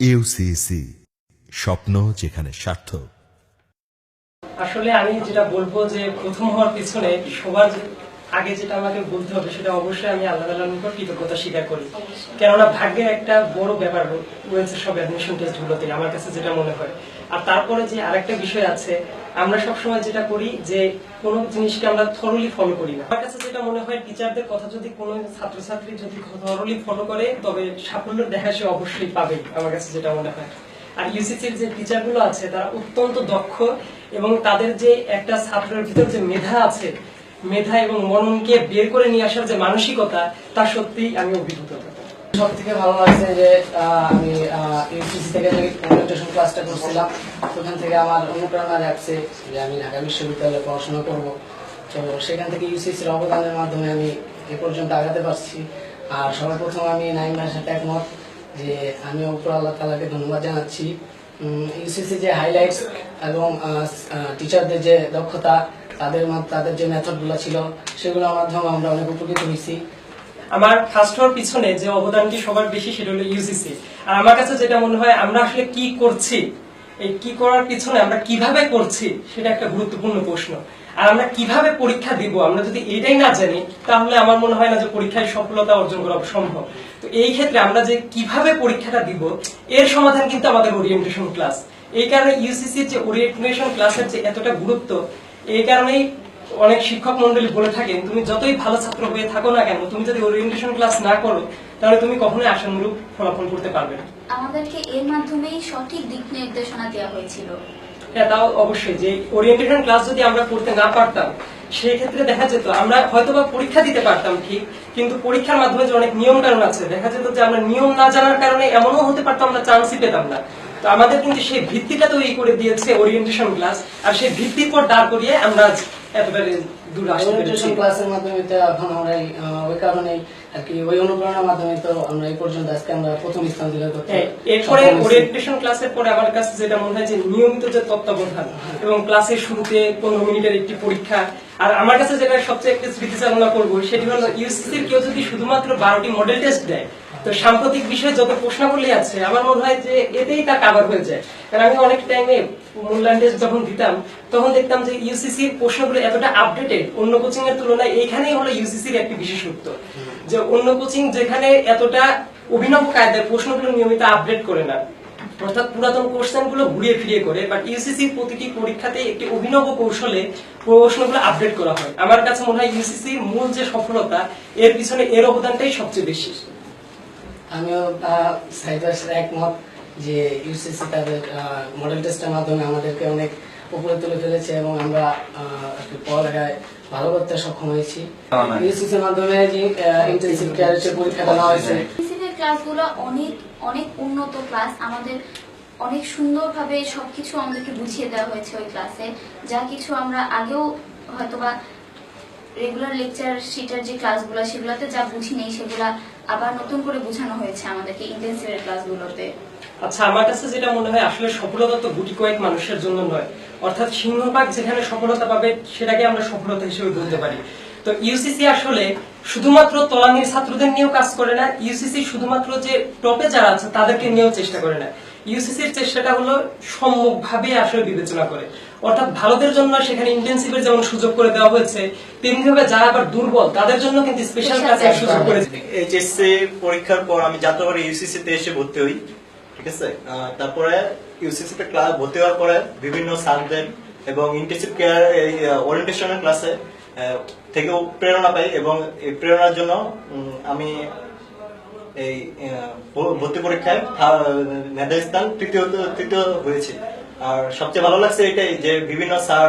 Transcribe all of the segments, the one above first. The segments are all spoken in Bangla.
ইউসিসি স্বপ্ন যেখানে সার্থক। আসলে আমি যেটা বলব যে প্রথম হওয়ার পিছনে সবার আগে যেটা আমাকে বলতে হবে সেটা অবশ্যই আমি আল্লাহ তালার নিকট কৃতজ্ঞতা স্বীকার করি। কেননা ভাগ্যের একটা বড় ব্যাপার রয়েছে সব অ্যাডমিশন আমার কাছে যেটা মনে হয়। আর তারপরে যে আরেকটা বিষয় আছে আমরা সবসময় যেটা করি যে কোনো জিনিসকে আমরা থরলি ফলো করি না। আমার কাছে যেটা মনে হয় টিচারদের কথা যদি কোনো ছাত্রছাত্রী যদি থরলি ফলো করে, তবে সাফল্য দেখা সে অবশ্যই পাবে আমার কাছে যেটা মনে হয়। আর ইউসিসির যে টিচারগুলো আছে, তারা অত্যন্ত দক্ষ এবং তাদের যে একটা ছাত্রের ভিতর যে মেধা আছে, মেধা এবং মননকে বের করে নিয়ে আসার যে মানসিকতা, তা সত্যিই আমি অভিভূত সব থেকে ভালো লাগছে যে আমি ইউসিসি থেকে যে ওরিয়েন্টেশন ক্লাসটা করছিলাম, ওখান থেকে আমার অনুপ্রেরণা যাচ্ছে যে আমি ঢাকা বিশ্ববিদ্যালয়ে পড়াশোনা করব। তো সেখান থেকে ইউসিসির অবদানের মাধ্যমে আমি এ পর্যন্ত আগাতে পারছি। আর সর্বপ্রথম আমি নাইম ভাইয়ের একমত যে আমি উপর আল্লাহ তালাকে ধন্যবাদ জানাচ্ছি। ইউসিসি যে হাইলাইটস এবং টিচারদের যে দক্ষতা, তাদের তাদের যে মেথডগুলো ছিল, সেগুলোর মাধ্যমে আমরা অনেক উপকৃত হয়েছি। আমার ফার্স্ট হওয়ার পিছনে যে অবদানটি সবার বেশি সেটা হলো ইউসিসি আর আমার কাছে যেটা মনে হয়, আমরা আসলে কি করছি? এই কি করার পিছনে আমরা কীভাবে করছি সেটা একটা গুরুত্বপূর্ণ প্রশ্ন। আর আমরা কীভাবে পরীক্ষা দিব, আমরা যদি এটাই না জানি, তাহলে আমার মনে হয় না যে পরীক্ষায় সফলতা অর্জন করা সম্ভব। তো এই ক্ষেত্রে আমরা যে কীভাবে পরীক্ষাটা দিব, এর সমাধান কিন্তু আমাদের ওরিয়েন্টেশন ক্লাস এই কারণে ইউসিসির যে ওরিয়েন্টেশন ক্লাসের যে এতটা গুরুত্ব, এই কারণেই অনেক শিক্ষক মন্ডলী বলে থাকেন তুমি যতই ভালো ছাত্র হয়ে থাকো না কেন তুমি যদি ওরিয়েন্টেশন ক্লাস না করো তাহলে তুমি কখনোই আশানুরূপ ফলাফল করতে পারবে না। আমাদেরকে এর মাধ্যমেই সঠিক দিক নির্দেশনা দেওয়া হয়েছিল। হ্যাঁ তাও অবশ্যই যে ওরিয়েন্টেশন ক্লাস যদি আমরা করতে না পারতাম সেই ক্ষেত্রে দেখা যেত আমরা হয়তো বা পরীক্ষা দিতে পারতাম ঠিক কিন্তু পরীক্ষার মাধ্যমে যে অনেক নিয়ম কানুন আছে দেখা যেত যে আমরা নিয়ম না জানার কারণে এমনও হতে পারতো আমরা চান্সই পেতাম না। তো আমাদের কিন্তু সেই ভিত্তিটা তৈরি করে দিয়েছে ওরিয়েন্টেশন ক্লাস আর সেই ভিত্তির পর দাঁড় করিয়ে আমরা আজ দূর আসতে পেরেছি। ক্লাসের মাধ্যমে তো এখন আমরা ওই কারণেই আর কি ওই অনুপ্রেরণার মাধ্যমে তো আমরা এই পর্যন্ত আজকে আমরা প্রথম স্থান অধিকার করতে হ্যাঁ, এরপরে ওরিয়েন্টেশন ক্লাসের পরে আমার কাছে যেটা মনে হয় যে নিয়মিত যে তত্ত্বাবধান এবং ক্লাসের শুরুতে পনেরো মিনিটের একটি পরীক্ষা আর আমার কাছে যেটা সবচেয়ে একটি স্মৃতিচালনা করব, সেটি হলো ইউসিসির কেউ যদি শুধুমাত্র বারোটি মডেল টেস্ট দেয়, তো সাম্প্রতিক বিষয়ে যত প্রশ্নাবলী আছে, আমার মনে হয় যে এতেই তা কাভার হয়ে যায়। কারণ আমি অনেক টাইমে মূল্যায়ন টেস্ট যখন দিতাম, তখন দেখতাম যে ইউসিসির প্রশ্নগুলো এতটা আপডেটেড অন্য কোচিং এর তুলনায় এইখানেই হলো ইউসিসির একটি বিশেষত্ব। যে অন্য কোচিং যেখানে এতটা অভিনব কায়দায় প্রশ্নগুলো নিয়মিত আপডেট করে না। অর্থাৎ পুরাতন কোশ্চেনগুলো ঘুরিয়ে ফিরিয়ে করে বাট ইউসিসি প্রতিটি পরীক্ষাতে একটি অভিনব কৌশলে প্রশ্নগুলো আপডেট করা হয়। আমার কাছে মনে হয় ইউসিসির মূল যে সফলতা এর পিছনে এর অবদানটাই সবচেয়ে বেশি। আমিও আহ, সাইদার একমত যে ইউসিসি তাদের মডেল টেস্টের মাধ্যমে আমাদেরকে অনেক উপরে তুলে ফেলেছে এবং আমরা পড়ালেখায় ভালো করতে সক্ষম হয়েছি। ইউসিসির মাধ্যমে যে ইন্টেন্সিভ কেয়ারের পরীক্ষাটা নেওয়া হয়েছে ক্লাসগুলো অনেক অনেক উন্নত ক্লাস। আমাদের অনেক সুন্দরভাবে সবকিছু আমাদেরকে বুঝিয়ে দেওয়া হয়েছে ওই ক্লাসে। যা কিছু আমরা আগেও হয়তোবা রেগুলার লেকচার শিটের যে ক্লাসগুলো, সেগুলোতে যা বুঝি নেই, সেগুলা আবার নতুন করে বোঝানো হয়েছে আমাদেরকে ইন্টেন্সিভের ক্লাসগুলোতে। আচ্ছা আমার কাছে যেটা মনে হয়, আসলে সফলতা তো গুটি কয়েক মানুষের জন্য নয়। অর্থাৎ সিংহভাগ যেখানে সফলতা পাবে, সেটাকে আমরা সফলতা হিসেবে বলতে পারি। তো ইউসিসি আসলে শুধুমাত্র তলানির ছাত্রদের নিয়েও কাজ করে না ইউসিসি শুধুমাত্র যে টপে যারা আছে তাদেরকে নিয়েও চেষ্টা করে না। ইউসিসির চেষ্টাটা হলো সম্মুখভাবে আসলে বিবেচনা করে। অর্থাৎ ভারতের জন্য সেখানে ইন্টেন্সিভের যেমন সুযোগ করে দেওয়া হয়েছে তেমনি ভাবে যারা আবার দুর্বল তাদের জন্য কিন্তু স্পেশাল ক্লাসের সুযোগ করা করেছে। এইচএসসি পরীক্ষার পর আমি যাত্রাবাড়ি ইউসিসি তে এসে ভর্তি হই ঠিক আছে? আহ, তারপরে ইউসিসি তে ক্লাস ভর্তি হওয়ার পরে বিভিন্ন সাবজেক্ট এবং ইন্টেন্সিভ কেয়ার এই ওরিয়েন্টেশনের ক্লাসে থেকেও প্রেরণা পাই এবং এই প্রেরণার জন্য আমি এই ভর্তি পরীক্ষায় মেধা স্থান তৃতীয় তৃতীয় হয়েছে। আর সবচেয়ে ভালো লাগছে এটাই যে বিভিন্ন স্যার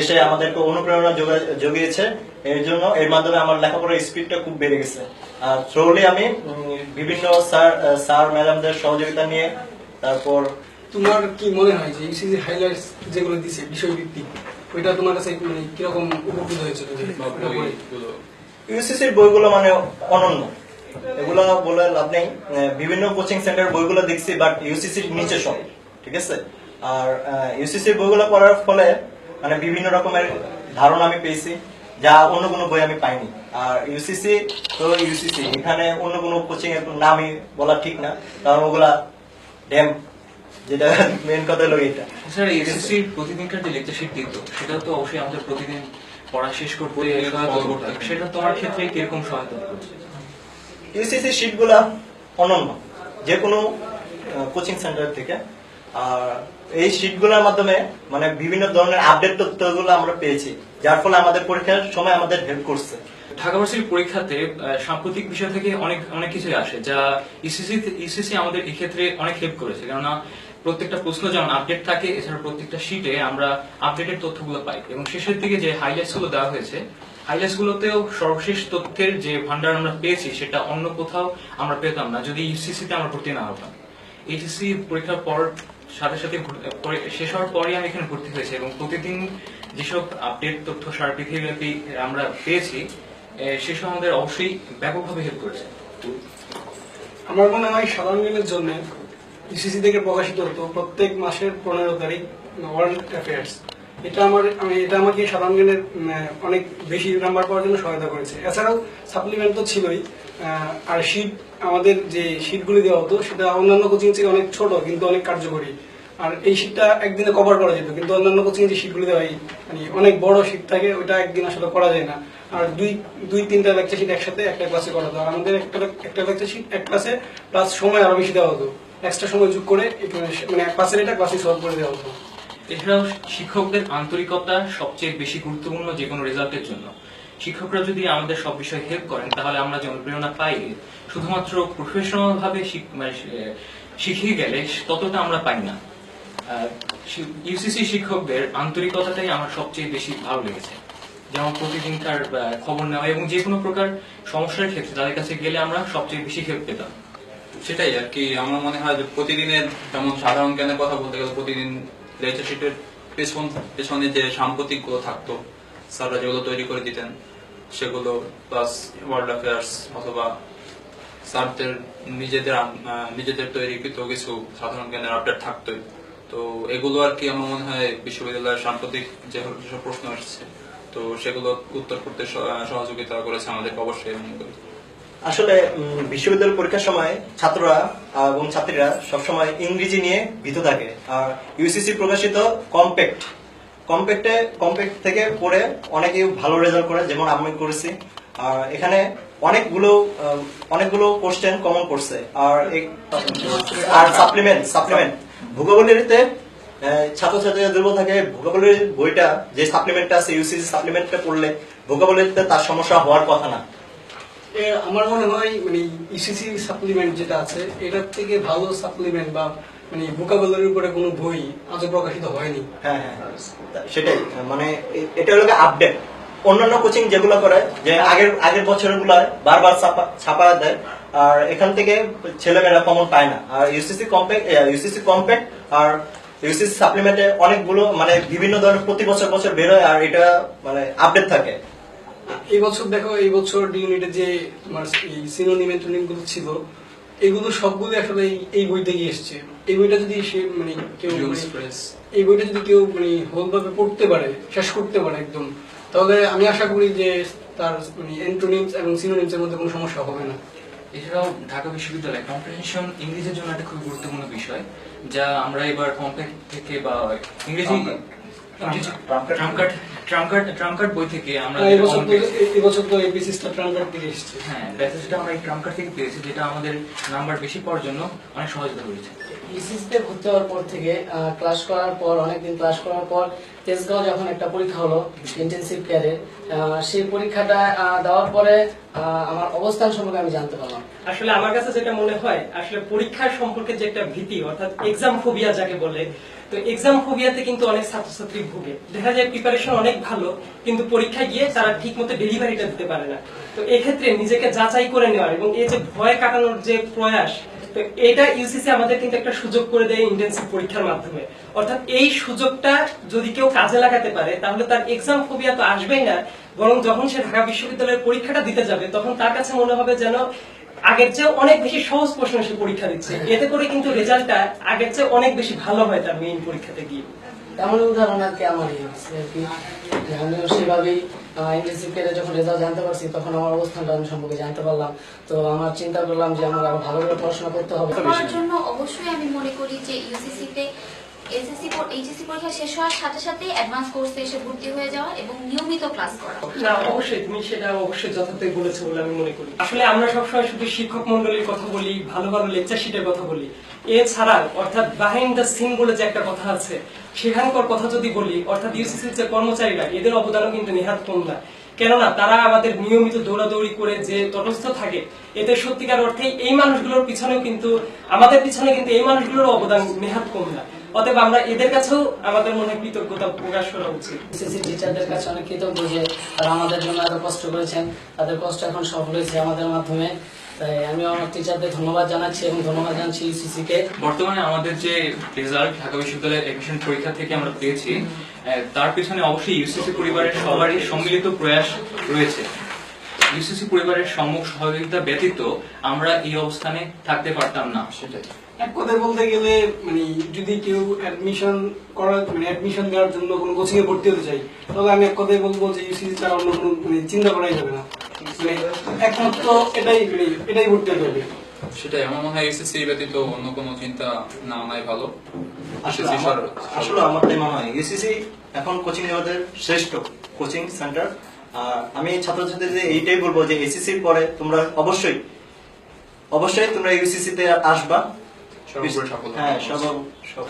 এসে আমাদেরকে অনুপ্রেরণা জুগিয়েছে। এর জন্য, এর মাধ্যমে আমার লেখাপড়ার স্পিডটা খুব বেড়ে গেছে। আর থ্রোলি আমি বিভিন্ন স্যার স্যার, ম্যাডামদের সহযোগিতা নিয়ে, তারপর তোমার কি মনে হয় যে ইউসিসি হাইলাইটস যেগুলো দিছে, বিষয়ভিত্তিক ওইটা তোমার কাছে মানে কীরকম উপকৃত হয়েছে ওটা পড়ে? ইউসিসির বইগুলো মানে অনন্য। এগুলো বলে লাভ নেই। বিভিন্ন কোচিং সেন্টার বইগুলো দেখছি বাট ইউসিসির নিচে সব ঠিক আছে? আর ইউসিসির বইগুলো পড়ার ফলে মানে বিভিন্ন রকমের ধারণা আমি পেয়েছি যা অন্য কোনো বই আমি পাইনি। আর ইউসিসি তো ইউসিসি এখানে অন্য কোনো কোচিং এর নামই বলা ঠিক না। কারণ ওগুলা ড্যাম যেটা মেন কথা হলো এটা। স্যার এসএসসি প্রতিদিনকার যে লেকচার শিট দিত সেটা তো অবশ্যই আমাদের প্রতিদিন পড়া শেষ করতে। সেটা তোমার ক্ষেত্রে কীরকম সহায়তা করছে শিটগুলা অনন্য যে কোনো কোচিং সেন্টার থেকে। আর এই শিটগুলোর মাধ্যমে মানে বিভিন্ন ধরনের আপডেট তথ্যগুলো আমরা পেয়েছি যার ফলে আমাদের পরীক্ষার সময় আমাদের হেল্প করছে। ঢাকা ভার্সিটির পরীক্ষাতে আহ, সাম্প্রতিক বিষয় থেকে অনেক অনেক কিছুই আসে যা ইসিসি ইসিসি আমাদের এক্ষেত্রে অনেক হেল্প করেছে। কেননা প্রত্যেকটা প্রশ্ন যেমন আপডেট থাকে, এছাড়া প্রত্যেকটা শিটে আমরা আপডেটেড তথ্যগুলো পাই। এবং শেষের দিকে যে হাইলাইটসগুলো দেওয়া হয়েছে হাইলাইটস গুলোতেও সর্বশেষ তথ্যের যে ভান্ডার আমরা পেয়েছি, সেটা অন্য কোথাও আমরা পেতাম না, যদি ইউসিসি তে আমরা ভর্তি না হতাম। এইচএসসি পরীক্ষার পর, সাথে সাথে শেষ হওয়ার পরই আমি এখানে ভর্তি হয়েছি এবং প্রতিদিন যেসব আপডেট তথ্য সারা পৃথিবীব্যাপী আমরা পেয়েছি সেসব আমাদের অবশ্যই ব্যাপকভাবে হেল্প করেছে। আমার মনে হয় সাধারণ জন্য ইসিসি থেকে প্রকাশিত হতো প্রত্যেক মাসের পনেরো তারিখ ওয়ার্ল্ড অ্যাফেয়ার্স এটা আমার আমি এটা আমাকে সাধারণ জ্ঞানের অনেক বেশি নাম্বার পাওয়ার জন্য সহায়তা করেছে। এছাড়াও সাপ্লিমেন্ট তো ছিলই। আর শীট আমাদের যে শীটগুলি দেওয়া হতো, সেটা অন্যান্য কোচিং থেকে অনেক ছোট, কিন্তু অনেক কার্যকরী। আর এই শীটটা একদিনে কভার করা যেত, কিন্তু অন্যান্য কোচিং যে শীটগুলি দেওয়া হয় মানে অনেক বড় শীট থাকে ওটা একদিন আসলে করা যায় না। আর দুই দুই তিনটা লেকচার শীট একসাথে একটা ক্লাসে করা হতো। আর আমাদের একটা একটা লেকচার শীট এক ক্লাসে প্লাস সময় আরও বেশি দেওয়া হতো। এক্সট্রা সময় যোগ করে মানে ক্লাসের এটা ক্লাসে সলভ করে দেওয়া হতো। এছাড়াও শিক্ষকদের আন্তরিকতা সবচেয়ে বেশি গুরুত্বপূর্ণ যে কোনো রেজাল্টের জন্য। শিক্ষকরা যদি আমাদের সব বিষয়ে হেল্প করেন তাহলে আমরা যে অনুপ্রেরণা পাই শুধুমাত্র প্রফেশনাল ভাবে শিখ- মানে, শিখিয়ে গেলে ততটা আমরা পাই না। ইউসিসি শিক্ষকদের আন্তরিকতাটাই আমার সবচেয়ে বেশি ভালো লেগেছে। যেমন প্রতিদিনকার খবর নেওয়া এবং যে কোনো প্রকার সমস্যার ক্ষেত্রে তাদের কাছে গেলে আমরা সবচেয়ে বেশি হেল্প পেতাম। সেটাই আর কি, আমার মনে হয় যে প্রতিদিনের যেমন সাধারণ জ্ঞানের কথা বলতে গেলে প্রতিদিন লেকচার শিটের পেছন, পেছনে যে সাম্প্রতিকগুলো থাকতো, স্যাররা যেগুলো তৈরি করে দিতেন, সেগুলো প্লাস ওয়ার্ল্ড অ্যাফেয়ার্স অথবা স্যারদের নিজেদের নিজেদের তৈরিকৃত কিছু সাধারণ জ্ঞানের আপডেট থাকতোই। তো এগুলো আর কি আমার মনে হয় বিশ্ববিদ্যালয়ের সাম্প্রতিক যে, যেসব প্রশ্ন আসছে, তো সেগুলো উত্তর করতে সহযোগিতা করেছে আমাদেরকে অবশ্যই মনে করি। আসলে বিশ্ববিদ্যালয় পরীক্ষার সময় ছাত্ররা এবং ছাত্রীরা সবসময় ইংরেজি নিয়ে ভীত থাকে। আর ইউসিসি প্রকাশিত কম্প্যাক্ট কম্প্যাক্টে কম্প্যাক্ট থেকে পড়ে অনেকেই ভালো রেজাল্ট করে, যেমন আমি করেছি। আর এখানে অনেকগুলো অনেকগুলো কোশ্চেন কমন করছে। আর আর সাপ্লিমেন্ট সাপ্লিমেন্ট ভূগোলেরিতে ছাত্রছাত্রীরা দুর্বল থাকে। ভূগোলের বইটা, যে সাপ্লিমেন্টটা আছে ইউসিসি সাপ্লিমেন্টটা পড়লে ভূগোলেরিতে তার সমস্যা হওয়ার কথা না। আমার মনে হয় মানে ইসিসি সাপ্লিমেন্ট যেটা আছে, এটার থেকে ভালো সাপ্লিমেন্ট বা মানে ভোকাবুলারির উপরে কোনো বই আজও প্রকাশিত হয়নি। হ্যাঁ হ্যাঁ সেটাই মানে এটা হলো আপডেট অন্যান্য কোচিং যেগুলো করে, যে আগের আগের বছরেরগুলো বারবার ছাপা ছাপা দেয়, আর এখান থেকে ছেলেমেয়েরা কমন পায় না। আর ইউসিসি কম্প্যাক্ট ইউসিসি কম্প্যাক্ট আর ইউসিসি সাপ্লিমেন্টে অনেকগুলো মানে বিভিন্ন ধরনের প্রতি বছর বছর বেরোয় আর এটা মানে আপডেট থাকে। এই বছর দেখো এই বছর ডি ইউনিটে যে তোমার সিনোনিম এন্টোনিমগুলো ছিল এগুলো সবগুলো আসলে এই- এই বই থেকে এসছে। এই বইটা যদি সে মানে কেউ মানে- এই বইটা যদি কেউ মানে হোল ভাবে পড়তে পারে শেষ করতে পারে একদম তাহলে আমি আশা করি যে তার মানে এন্টোনিমস এবং সিনোনিমস এর মধ্যে কোনো সমস্যা হবে না। এছাড়াও ঢাকা বিশ্ববিদ্যালয় কম্প্রিহেনশন ইংরেজির জন্য একটা খুবই গুরুত্বপূর্ণ বিষয় যা আমরা এবার কম্প্যাক্ট থেকে বা ইংরেজি ট্রামকার্ড ট্রামকার্ড ট্রাঙ্কার্ড বই থেকে আমরা এই বছর তো এই- বছর তো এই বিসিসটা ট্রাঙ্কার্ড থেকে এসেছে। হ্যাঁ প্যাসেজটা আমরা এই ট্রামকার্ড থেকে পেয়েছি যেটা আমাদের নাম্বার বেশি পাওয়ার জন্য অনেক সহজ করেছে ইসিসিতে ভর্তি হওয়ার পর থেকে ক্লাস করার পর অনেকদিন ক্লাস করার পর তেজগাঁও যখন একটা পরীক্ষা হলো ইন্টেনসিভ কেয়ারের সেই পরীক্ষাটা দেওয়ার পরে আমার অবস্থান সম্পর্কে আমি জানতে পারলাম। আসলে আমার কাছে যেটা মনে হয়, আসলে সম্পর্কে যে একটা ভীতি, অর্থাৎ এক্সাম ফোবিয়া যাকে বলে, তো এক্সাম ফোবিয়াতে কিন্তু অনেক ছাত্রছাত্রী ভুগে। দেখা যায় প্রিপারেশন অনেক ভালো, কিন্তু পরীক্ষায় গিয়ে তারা ঠিক মতো ডেলিভারিটা দিতে পারে না। তো এক্ষেত্রে নিজেকে যাচাই করে নেওয়ার এবং এই যে ভয় কাটানোর যে প্রয়াস এটা ইউসিসি আমাদের কিন্তু একটা সুযোগ করে দেয় ইন্টেন্সিভ পরীক্ষার মাধ্যমে। অর্থাৎ এই সুযোগটা যদি কেউ কাজে লাগাতে পারে, তাহলে তার এক্সাম ফোবিয়া তো আসবেই না, বরং যখন সে ঢাকা বিশ্ববিদ্যালয়ের পরীক্ষাটা দিতে যাবে, তখন তার কাছে মনে হবে যেন আগের চেয়ে অনেক বেশি সহজ প্রশ্ন সে পরীক্ষা দিচ্ছে। এতে করে কিন্তু রেজাল্টটা আগের চেয়ে অনেক বেশি ভালো হয় তার মেইন পরীক্ষাতে গিয়ে। তেমন উদাহরণ আর কি আমার এই হচ্ছে আর কি? সেভাবেই ইন্টেনসিভ কেয়ারে যখন রেজাল্ট জানতে পারছি, তখন আমার অবস্থানটা আমি সম্পর্কে জানতে পারলাম। তো আমার চিন্তা করলাম যে আমার আরও ভালো করে পড়াশোনা করতে হবে। আমার জন্য অবশ্যই আমি মনে করি যে ইউসিসি তে এসএসসি এইচএসসি পরীক্ষা শেষ হওয়ার সাথে সাথে অ্যাডভান্স কোর্সে এসে ভর্তি হয়ে যাওয়া এবং নিয়মিত ক্লাস করা। না, অবশ্যই, তুমি সেটা অবশ্যই যথার্থই বলেছ বলে আমি মনে করি। আসলে আমরা সবসময় শুধু শিক্ষক মন্ডলীর কথা বলি, ভালো ভালো লেকচার শিটের কথা বলি। এছাড়া অর্থাৎ বাহিন্ড দ্য সিন বলে যে একটা কথা আছে, সেখানকার কথা যদি বলি, অর্থাৎ ইউসিসির যে কর্মচারীরা, এদের অবদানও কিন্তু নেহাত কম না। কেননা, তারা আমাদের নিয়মিত দৌড়াদৌড়ি করে যে তটস্থ থাকে, এতে সত্যিকার অর্থে এই মানুষগুলোর পিছনেও কিন্তু, আমাদের পিছনে কিন্তু এই মানুষগুলোর অবদান নেহাত কম না। অতএব আমরা এদের কাছেও আমাদের মনে কৃতজ্ঞতা প্রকাশ করা উচিত। এসএসসি টিচারদের কাছে অনেক কৃতজ্ঞ যে তারা আমাদের জন্য এত কষ্ট করেছেন। তাদের কষ্ট এখন সফল হয়েছে আমাদের মাধ্যমে। তাই আমিও আমার টিচারদের ধন্যবাদ জানাচ্ছি এবং ধন্যবাদ জানাচ্ছি বর্তমানে আমাদের যে রেজাল্ট ঢাকা বিশ্ববিদ্যালয়ের এডমিশন পরীক্ষা থেকে আমরা পেয়েছি আহ, তার পিছনে অবশ্যই ইউসিসি পরিবারের সবারই সম্মিলিত প্রয়াস রয়েছে। ইউসিসি পরিবারের সম্মুখ সহযোগিতা ব্যতীত আমরা এই অবস্থানে থাকতে পারতাম না। সেটাই। এক কথায় বলতে গেলে মানে যদি কেউ অ্যাডমিশন করার মানে অ্যাডমিশন দেওয়ার জন্য কোনো কোচিং এ ভর্তি হতে চাই তবে আমি এক কথায় বলব যে ইউসিসি ছাড়া অন্য কোনো মানে চিন্তা করাই যাবে না। মানে একমাত্র এটাই মানে এটাই ভর্তি হতে হবে। সেটাই আমার মনে হয় এসএসসি ব্যতীত অন্য কোনো চিন্তা না নাই ভালো। আসলে আমার সর- আসলে আমার তাই মনে হয় ইউসিসি এখন কোচিং জগতের শ্রেষ্ঠ কোচিং সেন্টার আর আমি ছাত্রছাত্রীদের এইটাই বলব যে এসিসির পরে তোমরা অবশ্যই অবশ্যই তোমরা ইউসিসি তে আসবা। হ্যাঁ সব সব